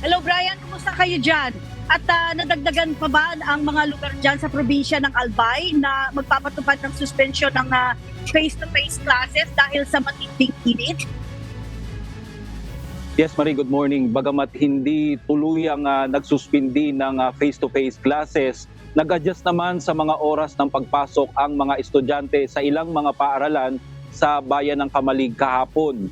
Hello Brian, kumusta kayo dyan? At ah, nadagdagan pa ba ang mga lugar dyan sa probinsya ng Albay na magpapatupad ng suspension ng ah, face-to-face classes dahil sa matinding init? Yes, Marie, good morning. Bagamat hindi tuluyang uh, nagsuspindi ng ah, face-to-face classes, nag-adjust naman sa mga oras ng pagpasok ang mga estudyante sa ilang mga paaralan sa bayan ng Kamalig kahapon.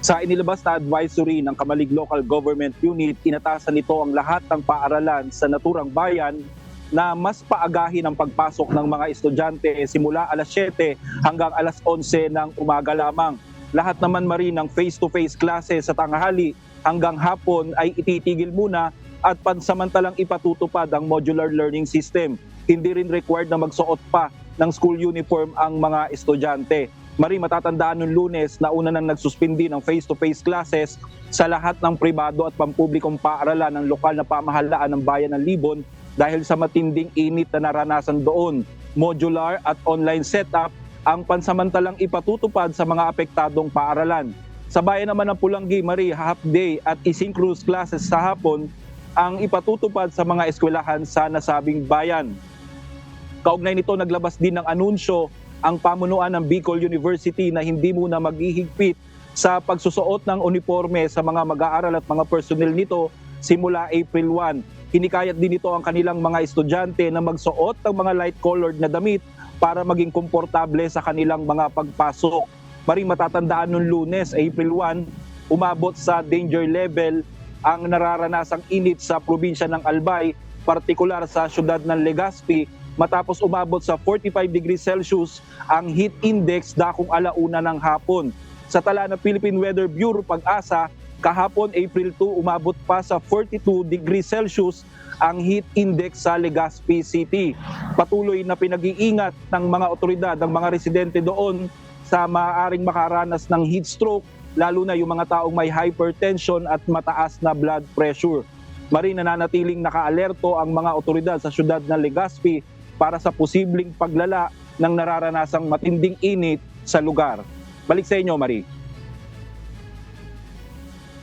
Sa inilabas na advisory ng Kamalig Local Government Unit, inatasan nito ang lahat ng paaralan sa naturang bayan na mas paagahin ang pagpasok ng mga estudyante simula alas 7 hanggang alas 11 ng umaga lamang. Lahat naman Marie ng face-to-face classes sa tanghali hanggang hapon ay ititigil muna at pansamantalang ipatutupad ang modular learning system. Hindi rin required na magsuot pa ng school uniform ang mga estudyante. Marie, matatandaan nung lunes na una nang nagsuspindi ng face-to-face classes sa lahat ng pribado at pampublikong paaralan ng lokal na pamahalaan ng bayan ng Libon dahil sa matinding init na naranasan doon. Modular at online setup ang pansamantalang ipatutupad sa mga apektadong paaralan. Sa bayan naman ng Pulanggi, Marie, half day at asynchronous classes sa hapon ang ipatutupad sa mga eskwelahan sa nasabing bayan. Kaugnay nito, naglabas din ng anunsyo ang pamunuan ng Bicol University na hindi muna maghihigpit sa pagsusuot ng uniforme sa mga mag-aaral at mga personnel nito simula April 1. Hinikayat din ito ang kanilang mga estudyante na magsuot ng mga light-colored na damit para maging komportable sa kanilang mga pagpasok. Maring matatandaan nung lunes, April 1, umabot sa danger level ang nararanasang init sa probinsya ng Albay, partikular sa syudad ng Legazpi, matapos umabot sa 45 degrees Celsius ang heat index dakong alauna ng hapon. Sa tala ng Philippine Weather Bureau pag-asa, kahapon April 2 umabot pa sa 42 degrees Celsius ang heat index sa Legazpi City. Patuloy na pinag-iingat ng mga otoridad, ng mga residente doon sa maaaring makaranas ng heat stroke, lalo na yung mga taong may hypertension at mataas na blood pressure. Mari nananatiling nakaalerto ang mga otoridad sa syudad ng Legazpi para sa posibleng paglala ng nararanasang matinding init sa lugar. Balik sa inyo, Marie.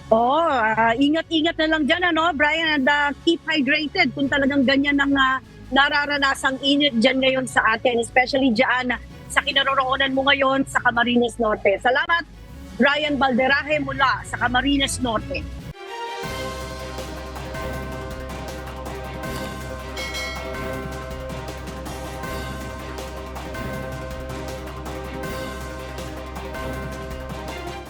Oo, ah, ingat-ingat na lang dyan, ano, Brian, and ah, keep hydrated kung talagang ganyan ang ah, nararanasang init dyan ngayon sa atin, especially dyan sa kinaroroonan mo ngayon sa Camarines Norte. Salamat, Brian Balderaje mula sa Camarines Norte.